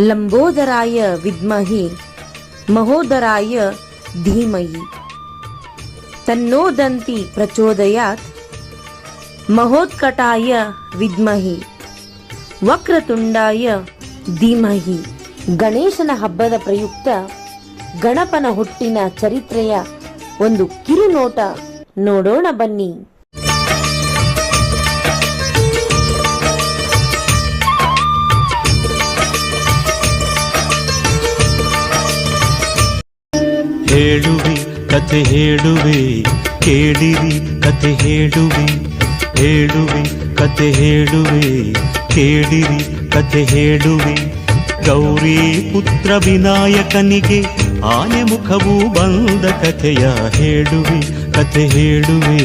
ಲಂಬೋದರಾಯ ವಿದ್ಮಹಿ, ಮಹೋದರಾಯ ಧೀಮಹಿ. ತನ್ನೋದಂತಿ ಪ್ರಚೋದಯಾತ್, ಮಹೋತ್ಕಟಾಯ ವಿದ್ಮಹಿ, ವಕ್ರತುಂಡಾಯ ಧೀಮಹಿ. ಗಣೇಶನ ಹಬ್ಬದ ಪ್ರಯುಕ್ತ ಗಣಪನ ಹುಟ್ಟಿನ ಚರಿತ್ರೆಯ ಒಂದು ಕಿರುನೋಟ ನೋಡೋಣ ಬನ್ನಿ. ಕತೆ ಹೇಳುವೆ, ಕೇಳಿರಿ, ಕತೆ ಹೇಳುವೆ ಹೇಳುವೆ, ಕತೆ ಹೇಳುವೆ, ಕೇಳಿರಿ, ಕತೆ ಹೇಳುವೆ. ಗೌರಿ ಪುತ್ರ ವಿನಾಯಕನಿಗೆ ಆನೆ ಮುಖವು ಬಂದ ಕಥೆಯ ಹೇಳುವೆ, ಕತೆ ಹೇಳುವೆ,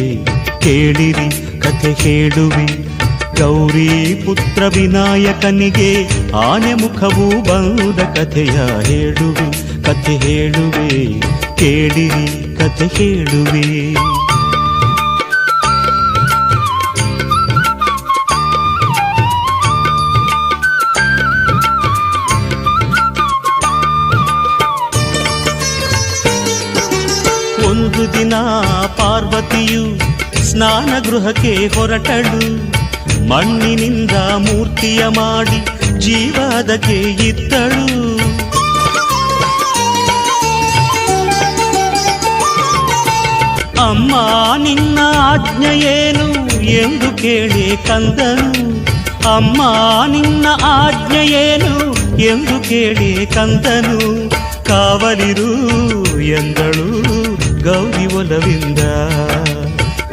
ಕೇಳಿರಿ, ಕತೆ ಹೇಳುವೆ. ಗೌರಿ ಪುತ್ರ ವಿನಾಯಕನಿಗೆ ಆನೆ ಮುಖವು ಬಂದ ಕಥೆಯ ಹೇಳುವೆ ಕಥೆ ಹೇಳುವೆ, ಕೇಳಿರಿ ಕಥೆ ಹೇಳುವೆ ಒಂದು ದಿನ ಪಾರ್ವತಿಯು ಸ್ನಾನ ಗೃಹಕ್ಕೆ ಹೊರಟಳು. ಮಣ್ಣಿನಿಂದ ಮೂರ್ತಿಯ ಮಾಡಿ ಜೀವದಕ್ಕೆ ಇದ್ದಳು ಅಮ್ಮ, ನಿನ್ನ ಆಜ್ಞೆಯೇನು ಎಂದು ಕೇಳಿ ಕಂದನು. ಅಮ್ಮ, ನಿನ್ನ ಆಜ್ಞೆಯೇನು ಎಂದು ಕೇಳಿ ಕಂದನು. ಕಾವಲಿರು ಎಂದಳು ಗೌರಿ ಒಲವಿಂದ.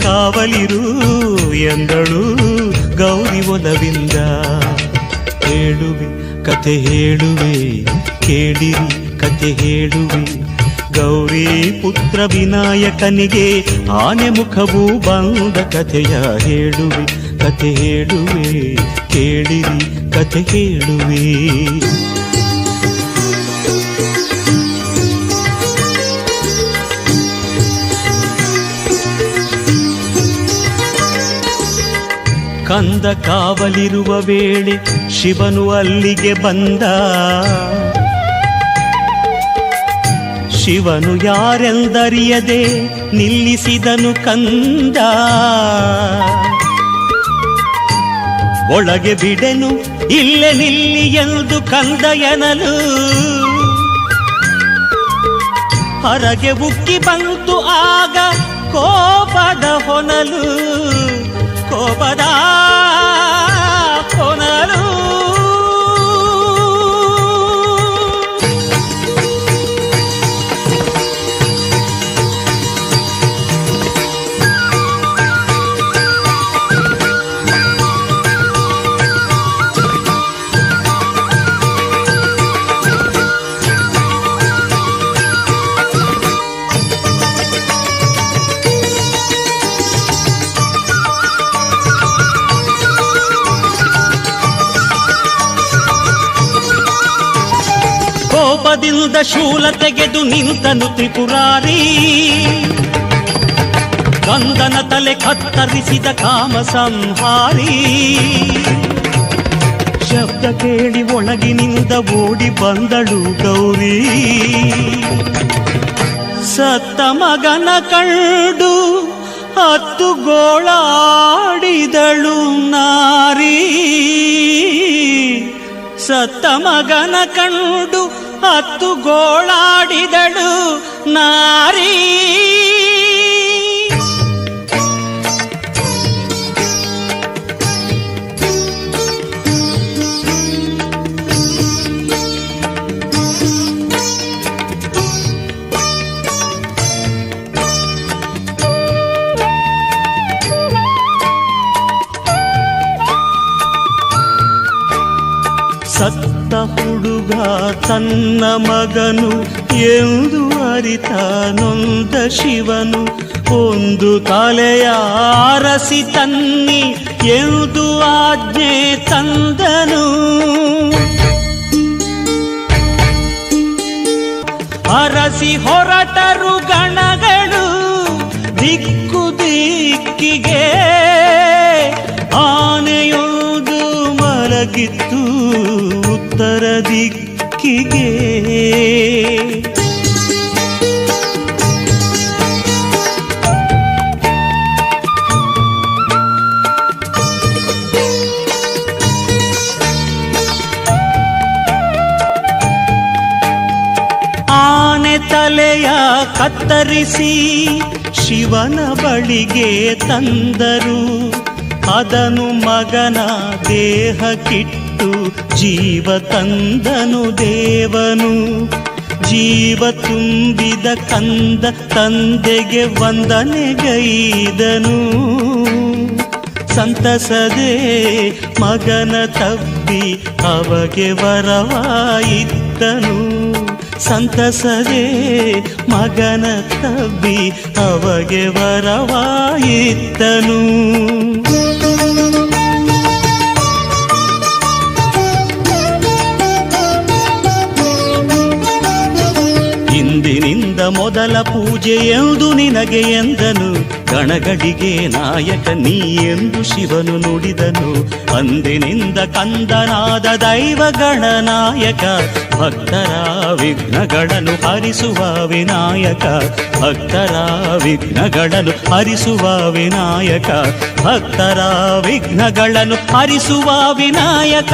ಕಾವಲಿರು ಎಂದಳು ಗೌರಿ ಒಲವಿಂದ. ಹೇಳುವೆ, ಕತೆ ಹೇಳುವೆ, ಕೇಳಿರಿ, ಕತೆ ಹೇಳುವೆ. ಗೌರಿ ಪುತ್ರ ವಿನಾಯಕನಿಗೆ ಆನೆ ಮುಖವು ಬಂದ ಕಥೆಯ ಹೇಳುವೆ, ಕಥೆ ಹೇಳುವೆ, ಕೇಳಿರಿ, ಕಥೆ ಹೇಳುವೆ. ಕಂದ ಕಾವಲಿರುವ ವೇಳೆ ಶಿವನು ಅಲ್ಲಿಗೆ ಬಂದ. ಶಿವನು ಯಾರೆಂದರಿಯದೆ ನಿಲ್ಲಿಸಿದನು ಕಂದ. ಒಳಗೆ ಬಿಡೆನು, ಇಲ್ಲೆ ನಿಲ್ಲಿ ಎಂದು ಕಂದ ಎನಲು. ಹೊರಗೆ ಉಕ್ಕಿ ಬಂತು ಆಗ ಕೋಪದ ಹೊನಲು. ಕೋಪದ ಕೋಪದಿಂದ ಶೂಲ ತೆಗೆದು ನಿಂತನು ತ್ರಿಪುರಾರಿ. ಕಂದನ ತಲೆ ಕತ್ತರಿಸಿದ ಕಾಮ ಸಂಹಾರಿ. ಶಬ್ದ ಕೇಳಿ ಒಳಗಿನಿಂದ ಓಡಿ ಬಂದಳು ಗೌರಿ. ಸತ್ತ ಮಗನ ಕಂಡು ಹತ್ತು ಗೋಳಾಡಿದಳು ನಾರಿ. ಸತ್ತ ಮಗನ ಕಂಡು ಹತ್ತು ಗೋಳಾಡಿದಳು ನಾರಿ. ಸತ್ತ ಹುಡುಗ ತನ್ನ ಮಗನು ಎಂದು ಅರಿತ ನೊಂದ ಶಿವನು. ಒಂದು ತಲೆಯ ಅರಸಿ ತನ್ನಿ ಎಂದು ಆಜ್ಞೆ ತಂದನು. ಅರಸಿ ಹೊರಟರು ಗಣಗಳು ದಿಕ್ಕು ದಿಕ್ಕಿಗೆ ಉತ್ತರ ದಿಕ್ಕಿಗೆ. ಆನೆ ತಲೆಯ ಕತ್ತರಿಸಿ ಶಿವನ ಬಳಿಗೆ ತಂದರು. ಅದನು ಮಗನ ದೇಹ ಕಿಟ್ಟು, ಜೀವ ತಂದನು ದೇವನು. ಜೀವ ತುಂಬಿದ ಕಂದ ತಂದೆಗೆ ವಂದನೆಗೈದನು ಸಂತಸದೆ ಮಗನ ತಬ್ಬಿ ಅವಗೆ ವರವಾಯಿದ್ದನು ಸಂತಸದೆ ಮಗನ ತಬ್ಬಿ ಅವಗೆ ವರವಾಯಿದ್ದನು ಮೊದಲ ಪೂಜೆ ಎಂದು ನಿನಗೆ ಎಂದನು. ಗಣಗಡಿಗೆ ನಾಯಕ ನೀ ಎಂದು ಶಿವನು ನುಡಿದನು. ಅಂದಿನಿಂದ ಕಂದನಾದ ದೈವ ಗಣನಾಯಕ, ಭಕ್ತರ ವಿಘ್ನಗಳನ್ನು ಹರಿಸುವ ವಿನಾಯಕ, ಭಕ್ತರ ವಿಘ್ನಗಳನ್ನು ಹರಿಸುವ ವಿನಾಯಕ, ಭಕ್ತರ ವಿಘ್ನಗಳನ್ನು ಹರಿಸುವ ವಿನಾಯಕ.